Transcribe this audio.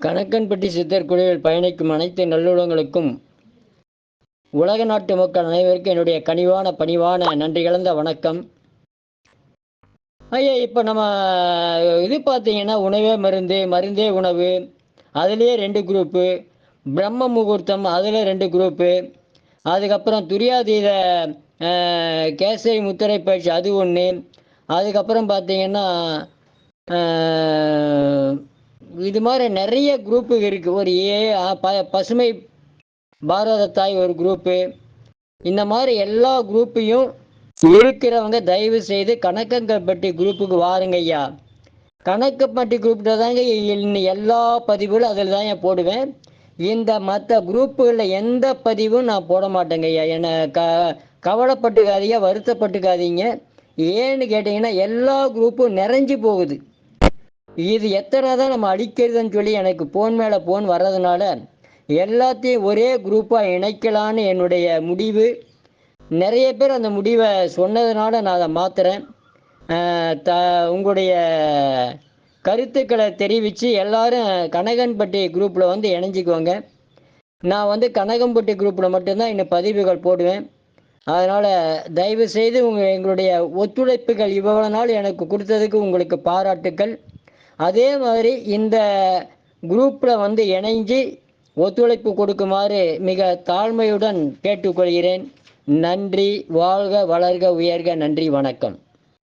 கணக்கன்பட்டி சித்தர் குழுவில் பயணிக்கும் அனைத்து நல்லுடங்களுக்கும் உலக நாட்டு மக்கள் அனைவருக்கும் என்னுடைய கனிவான பணிவான நன்றி கலந்த வணக்கம். ஐயா இப்போ நம்ம இது பார்த்தீங்கன்னா உணவே மருந்து மருந்தே உணவு அதுலேயே ரெண்டு குரூப்பு பிரம்ம முகூர்த்தம் அதில் ரெண்டு குரூப்பு அதுக்கப்புறம் துரியாதீத கேசரி முத்திரை பயிற்சி அது ஒன்று அதுக்கப்புறம் பார்த்தீங்கன்னா இது மாதிரி நிறைய குரூப்பு இருக்குது ஒரு ஏ ப பசுமை பாரத தாய் ஒரு குரூப்பு இந்த மாதிரி எல்லா குரூப்பையும் இருக்கிறவங்க தயவு செய்து கணக்கங்கப்பட்டி குரூப்புக்கு வாருங்க ஐயா. கணக்கப்பட்டி குரூப்பில் தாங்க எல்லா பதிவுகளும் அதில் தான் ஏன் போடுவேன். இந்த மற்ற குரூப்புகளில் எந்த பதிவும் நான் போட மாட்டேங்க ஐயா. என்னை க கவலைப்பட்டுக்காதீங்க வருத்தப்பட்டுக்காதீங்க. ஏன்னு கேட்டிங்கன்னா எல்லா குரூப்பும் நிறைஞ்சு போகுது. இது எத்தனை தான் நம்ம அடிக்கிறதுன்னு சொல்லி எனக்கு போன் மேலே போன் வர்றதுனால எல்லாத்தையும் ஒரே குரூப்பாக இணைக்கலான்னு என்னுடைய முடிவு. நிறைய பேர் அந்த முடிவை சொன்னதுனால நான் அதை மாற்றுறேன் த உங்களுடைய கருத்துக்களை தெரிவித்து எல்லாரும் கனகன்பட்டி குரூப்பில் வந்து இணைஞ்சிக்குவாங்க நான் வந்து கனகம்பட்டி குரூப்பில் மட்டும்தான் இன்னும் பதிவுகள் போடுவேன். அதனால் தயவு செய்து உங்கள் எங்களுடைய ஒத்துழைப்புகள் இவ்வளவு நாள் எனக்கு கொடுத்ததுக்கு உங்களுக்கு பாராட்டுக்கள். அதே மாதிரி இந்த குரூப்பில் வந்து இணைஞ்சு ஒத்துழைப்பு கொடுக்குமாறு மிக தாழ்மையுடன் கேட்டுக்கொள்கிறேன். நன்றி வாழ்க வளர்க உயர்க நன்றி வணக்கம்.